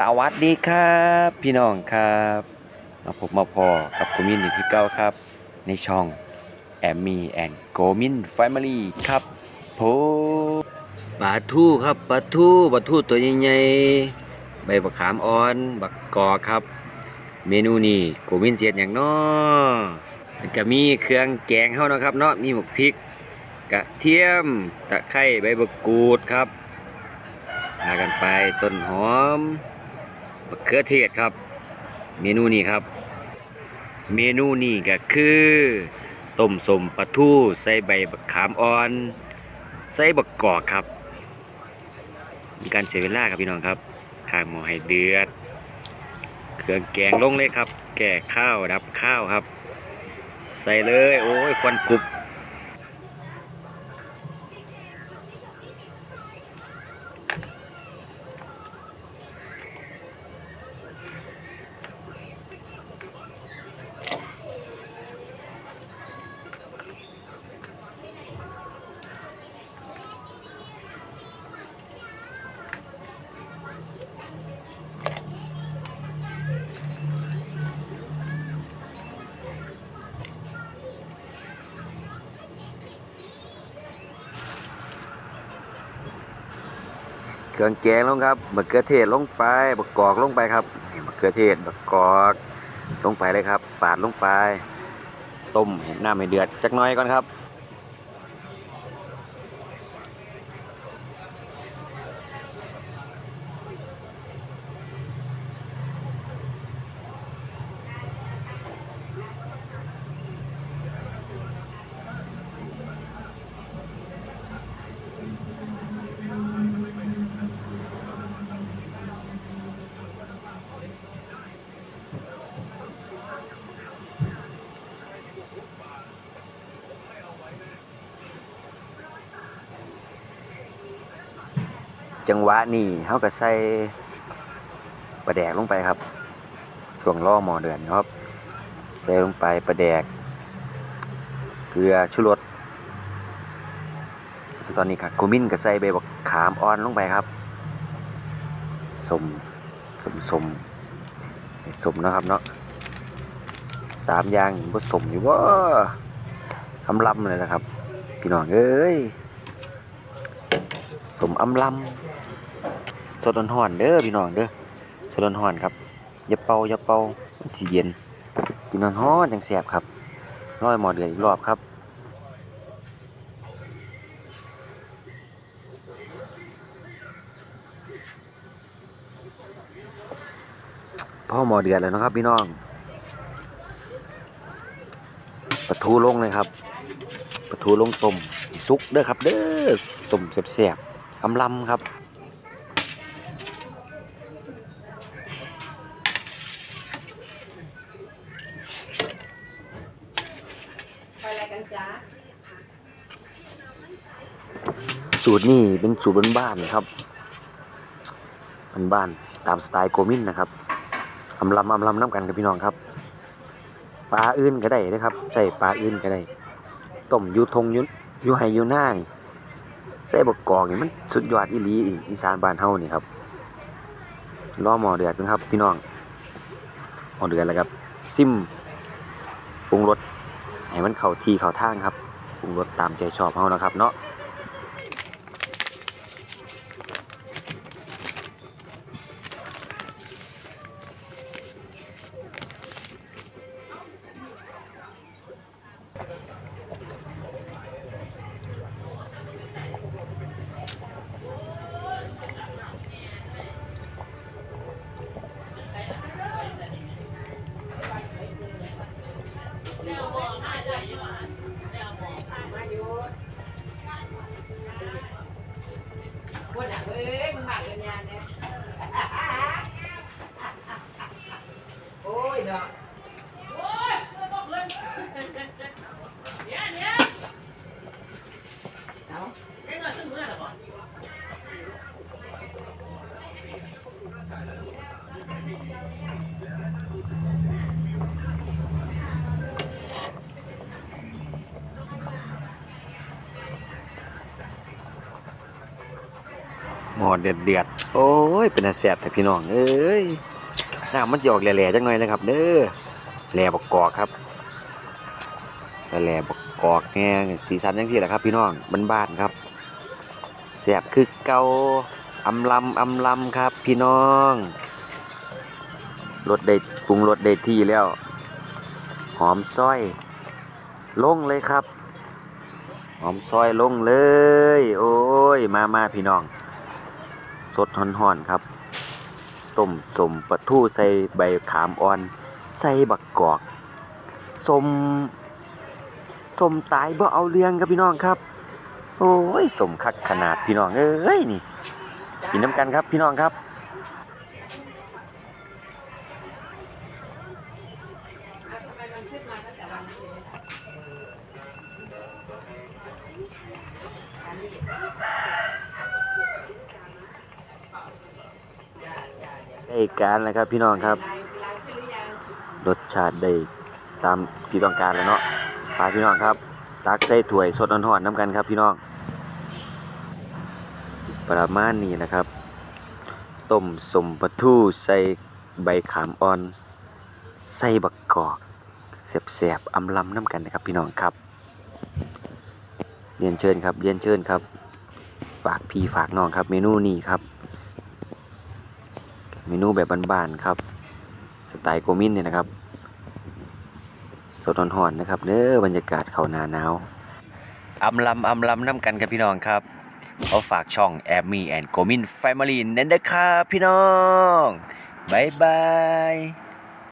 สวัสดีครับ พี่น้องครับมาพบมาพอกับกูมินอีกคือเก่าครับ ในช่องแอมมี่แอนโกมินแฟมิลี่ครับผมปลาทูครับปลาทูปลาทูตัวใหญ่ๆใบบักขามอ่อนบักกอครับ เมนูนี้โกมินเสียดอย่างน้อมันก็มีเครื่องแกงเฮานะครับเนาะมีหมกพริก กระเทียมตะไคร้ใบมะกรูดครับพากันไปต้นหอม มะเขือเทศครับ เมนูนี้ครับ เมนูนี้ก็คือต้มสมปลาทูใส่ใบบักขามอ่อน ใส่บักกอกครับ มีการเสียเวลาครับพี่น้องครับข้างหม้อให้เดือด เครื่องแกงลงเลยครับ แก่ข้าวดับข้าวครับ ใส่เลย โอ้ยควันกรุบ เครื่องแกงลงครับมะเขือเทศลงไปบักกอกลงไปครับนี่มะเขือเทศบักกอกลงไปเลยครับ ปาดลงไป ต้มให้น้ำให้เดือดจักน้อยก่อนครับ จังหวะนี้เขาก็ใส่ปลาแดกลงไปครับช่วงล่อหมอเดือนครับใส่ลงไปปลาแดก เกลือชูรสตอนนี้ครับโกมินก็ใส่ใบบักขามอ่อนลงไปครับสมสมสมสมนะครับเนาะสามอย่างผสมอยู่ว่าทำลำเลยนะครับ พี่น้องเอ้ย สมอำลำสดห่อนๆเด้อพี่น้องเด้อสดห่อนๆครับอย่าเป่าอย่าเป่าสิเย็นกินฮ้อนๆจังแซ่บครับร้อยหมอเดือดอีกรอบครับพ่อหมอเดือดแล้วนะครับ พี่น้องปลาทูลงเลยครับปลาทูลงต้มสุกเด้อครับ เด้อต้มแซ่บๆ อำลำครับไปอะไรกันจ๊ะสูตรนี่เป็นสูตรบ้านๆครับบ้านๆตามสไตล์โกมินนะครับอำลำอำลำน้ำกันกับพี่น้องครับปลาอื่นก็ได้นะครับ ใส่ปลาอื่นก็ได้ต้มอยูทงอยูอยูไฮอยูหน้านี่ ใส่บกกอกนี่มันสุดยอดอีหลีอีอีสานบ้านเฮานี่ครับรอหมอเดือดนะครับ พี่น้องหมอเดือดแล้วครับ ซิมปรุงรสให้มันเข้าที่เข้าทางครับปรุงรสตามใจชอบเฮานะครับ เนาะ คนอะเอ้ยมึงหมักกันยานเนี่ยโอ้ยเนาะโอ้ยเพื่อนบอกเลยเนี่ยเนี่ยเอาเอ็งเอาขึ้นมือหรอบ่ หมอเดือดเดือดโอ้ย เป็นอาแสบแต่พี่น้อง เอ้ยน้ำมันจะออกแหล่ๆจังหน่อยนะครับ เด้อแหล่บกกอกครับแหล่บกกอกแง่สีสันจังซี่แหละครับ พี่น้องบ้านๆครับแสบคือเกาอำลำอำลำครับ พี่น้องรสได้ปรุงรสได้ที่แล้ว หอมซอย ลงเลยครับ หอมซอยลงเลย โอ้ย มามาพี่น้อง สดห่อนๆครับต้มสมปะทูใส่ใบขามอ่อน ใส่บักกอกสมสมตายบ่เอาเรื่องครับพี่น้องครับ โอ้ยสมคักขนาดพี่น้องเอ้ยนี่กินน้ำกันครับพี่น้องครับ ได้การแล้วครับพี่น้องครับลายลายขึ้นหรือยังรสชาติได้ตามที่ต้องการแล้วเนาะพาพี่น้องครับ ตักใส่ถ้วยสดอ่อนๆน้ำกันครับพี่น้อง ประมาณนี้นะครับต้มสมปลาทูใส่ใบขามอ่อน ใส่บักกอกแสบๆอำลำน้ำกันนะครับพี่น้องครับเรียนเชิญครับเรียนเชิญครับ ฝากพี่ฝากน้องครับ เมนูนี้ครับ นู แบบบานๆครับ สไตล์โกมินเนี่ยนะครับ สดห่อนๆนะครับเด้อบรรยากาศเขานาหนาวอำลำอำลำน้ำกันครับพี่น้องครับเขาฝากช่องแอมมี่แอนโกมินแฟมิลี่นั่นเด้อครับพี่น้องบายบาย